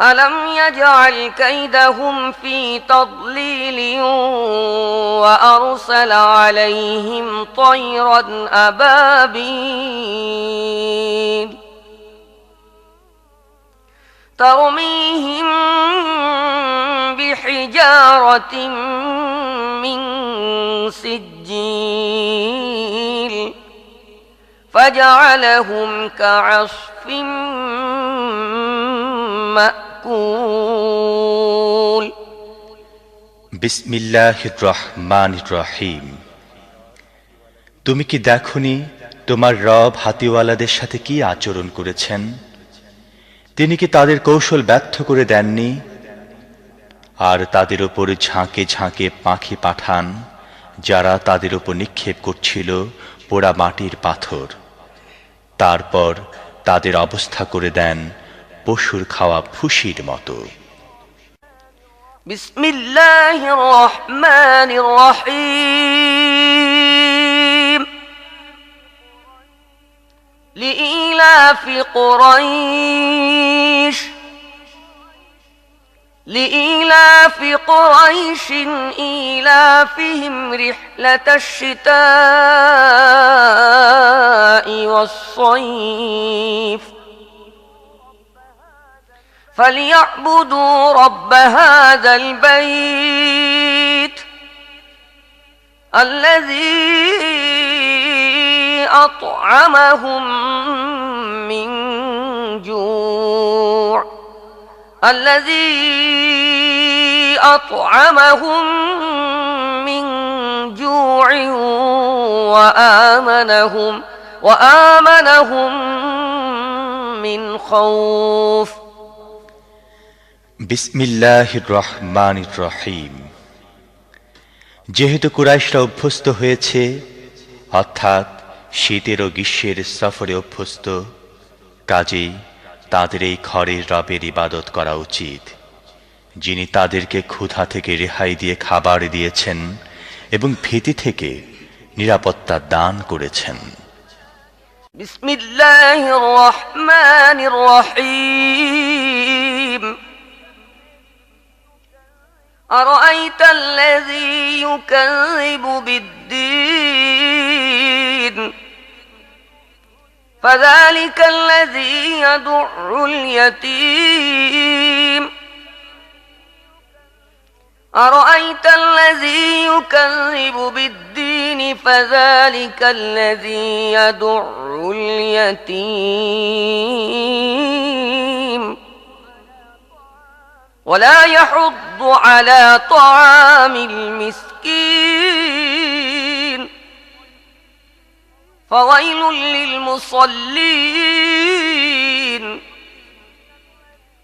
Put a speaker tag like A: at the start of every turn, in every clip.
A: ألم يجعل كيدهم في تضليل وأرسل عليهم طيرا أبابيل ترميهم بحجارة من سجيل فجعلهم كعصف مأكول
B: তুমি কি দেখনি তোমার রব হাতিওয়ালাদের সাথে কি আচরণ করেছেন? তিনি কি তাদের কৌশল ব্যর্থ করে দেননি? আর তাদের ওপর ঝাঁকে ঝাঁকে পাখি পাঠান, যারা তাদের ওপর নিক্ষেপ করছিল পোড়া মাটির পাথর। তারপর তাদের অবস্থা করে দেন পশুর খাওয়া ফুসির মতো
A: بسم الله الرحمن الرحيم لإيلاف قريش لإيلاف قريش إيلافهم رحلة الشتاء والصيف فليعبدوا رب هذا البيت الذي أطعمهم من جوع الذي أطعمهم من جوع وآمنهم وآمنهم من خوف.
B: রহিম। যেহেতু কুরাইশরা অভ্যস্ত হয়েছে, অর্থাৎ শীতের ও গ্রীষ্মের সফরে অভ্যস্ত, কাজেই তাদের এই ঘরের রবের ইবাদত করা উচিত, যিনি তাদেরকে ক্ষুধা থেকে রেহাই দিয়ে খাবার দিয়েছেন এবং ভীতি থেকে নিরাপত্তা দান করেছেন।
A: বিসমিল্লাহির রহমানির রহিম। أرأيت الذي يكذب بالدين؟ فذلك الذي يدع اليتيم. أرأيت الذي يكذب بالدين؟ فذلك الذي يدع اليتيم. ولا يحض على طعام المسكين. فويل للمصلين.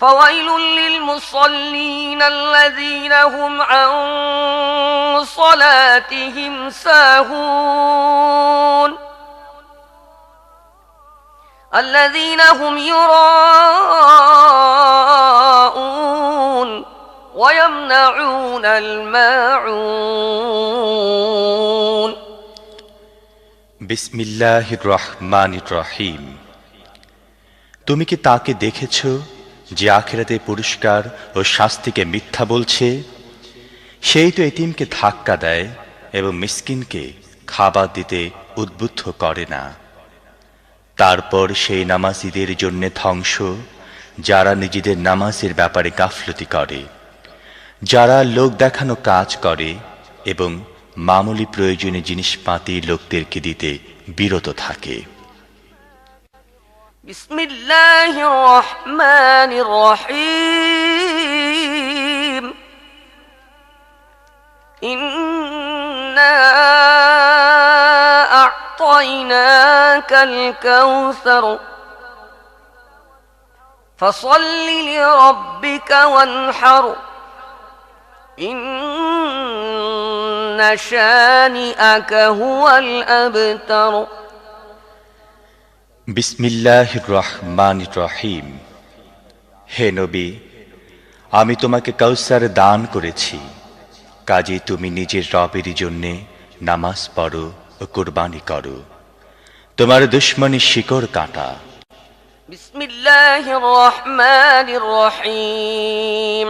A: فويل للمصلين الذين هم عن صلاتهم ساهون. الذين هم يراءون ويمنعون الماعون
B: বিসমিল্লাহ রহমান রহিম তুমি কি তাকে দেখেছ যে আখেরাতে পুরস্কার ও শাস্তিকে মিথ্যা বলছে সেই তো এতিমকে ধাক্কা দেয় এবং মিসকিনকে খাবার দিতে উদ্বুদ্ধ করে না তারপর সেই নামাজিদের জন্য ধ্বংস যারা নিজেদের নামাজের ব্যাপারে গাফলতি করে যারা লোক দেখানো কাজ করে এবং মামুলি প্রয়োজনীয় জিনিসপাতি লোকদেরকে দিতে বিরত থাকে
A: بسم الله الرحمن الرحيم إنا أعطيناك الكوثر فصل لربك وانحر إن شانئك هو الأبتر
B: বিসমিল্লাহ রহমান রহিম হে নবী আমি তোমাকে কৌসার দান করেছি কাজে তুমি নিজের রবের জন্যে নামাজ পড়ো ও কোরবানি করো তোমার দুশ্মনী শিকড় কাটা
A: بسم الله الرحمن الرحيم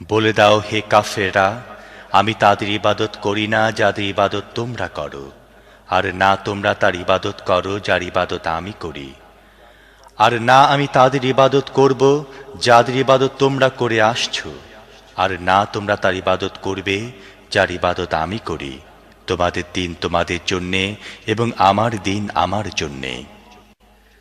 B: বলে দাও হে কাফেরা আমি তাদের ইবাদত করি না যাদের ইবাদত তোমরা করো, আর না তোমরা তার ইবাদত করো যার ইবাদত আমি করি। আর না আমি তাদের ইবাদত করব যাদের ইবাদত তোমরা করে আসছো, আর না তোমরা তার ইবাদত করবে যার ইবাদত আমি করি, তোমাদের দিন তোমাদের জন্যে এবং আমার দিন আমার জন্যে।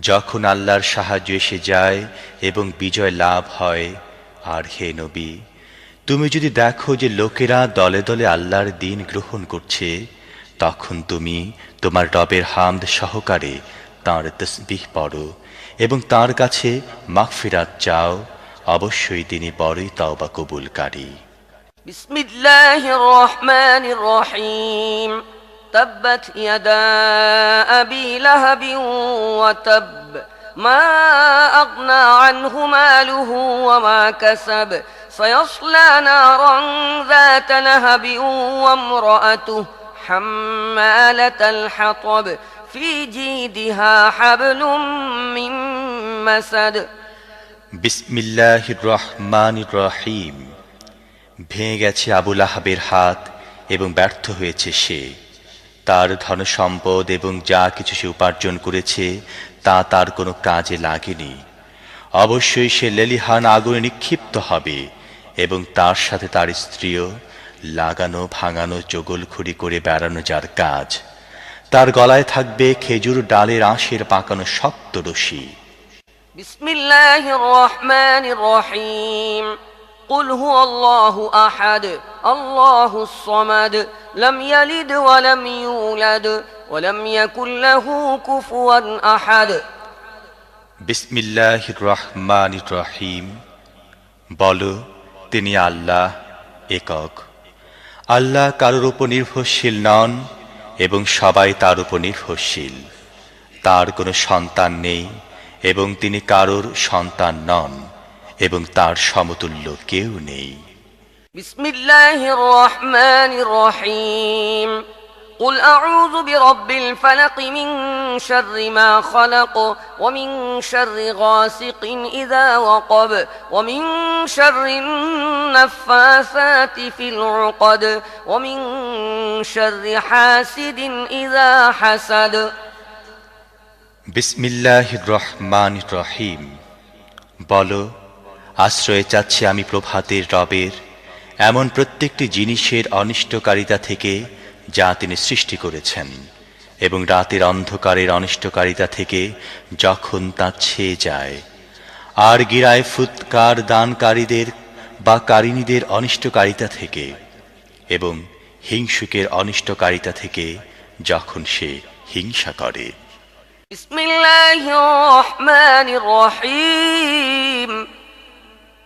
B: যখন আল্লাহর সাহায্য এসে যায় এবং বিজয় লাভ হয়, আর হে নবী, তুমি যদি দেখো যে লোকেরা দলে দলে আল্লাহর দিন গ্রহণ করছে, তখন তুমি তোমার রবের হামদ সহকারে তাঁর তসবিহ পড়ো এবং তার কাছে মাগফিরাত চাও। অবশ্যই তিনি বড়ই তওবা কবুলকারী।
A: বিসমিল্লাহির রহমানির রহিম। تبت يدا أبي لهب وتب ما أغنى عنه ماله وما كسب سيصلى نارا ذات لهب وامرأته حمالة الحطب في جيدها حبل من مسد
B: বিসমিল্লাহ রহমান রহিম ভেঙে গেছে আবুল আহাবের হাত এবং ব্যর্থ হয়েছে সে তার ধন সম্পদ এবং যা কিছু সে উপার্জন করেছে, তা তার কোনো কাজে লাগেনি। অবশ্যই সে লেলিহান আগুনে নিক্ষিপ্ত হবে এবং তার সাথে তার স্ত্রীও লাগানো, ভাঙানো চগলখুরি করে বেড়ানো যার কাজ। তার গলায় থাকবে খেজুর ডালের আঁশের পাকানো শক্ত রশি
A: বিসমিল্লাহির রহমানির রহিম। قل هو الله احد الله الصمد لم يلد ولم يولد ولم يكن له كفوا احد
B: বিসমিল্লাহ রহমান রহিম বলো তিনি আল্লাহ একক আল্লাহ কারোর উপর নির্ভরশীল নন এবং সবাই তার উপর নির্ভরশীল তার কোনো সন্তান নেই এবং তিনি কারোর সন্তান নন এবং তার সমতুল্য কেউ নেই
A: بسم الله الرحمن الرحيم قل أعوذ برب الفلق من شر ما خلق ومن شر غاسق إذا وقب ومن شر النفاثات في العقد ومن شر حاسد إذا حسد
B: বিসমিল্লাহ রহমান রহিম বলো আশ্রয়ে চাচ্ছি আমি প্রভাতের রবের, এমন প্রত্যেকটি জিনিসের অনিষ্টকারিতা থেকে যা তিনি সৃষ্টি করেছেন, এবং রাতের অন্ধকারের অনিষ্টকারিতা থেকে যখন তা ছেয়ে যায়। আর গিরায় ফুৎকার দানকারীদের বা কারিনীদের অনিষ্টকারিতা থেকে, এবং হিংসুকের অনিষ্টকারিতা থেকে যখন সে হিংসা করে।
A: বিসমিল্লাহির রহমানির রহিম।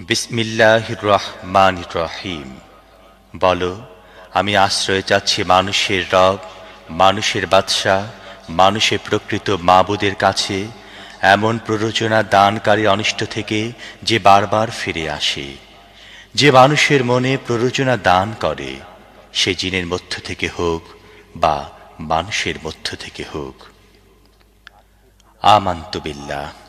B: বিসমিল্লাহ রহমান রহিম। বলো, আমি আশ্রয় চাচ্ছি মানুষের রব, মানুষের বাদশাহ মানুষের প্রকৃত মাবুদের কাছে, এমন প্ররোচনা দানকারী অনিষ্ট থেকে যে বারবার ফিরে আসে। যে মানুষের মনে প্ররোচনা দান করে, সে জিনের মধ্য থেকে হোক বা মানুষের মধ্য থেকে হোক। আমান্ত বিল্লাহ।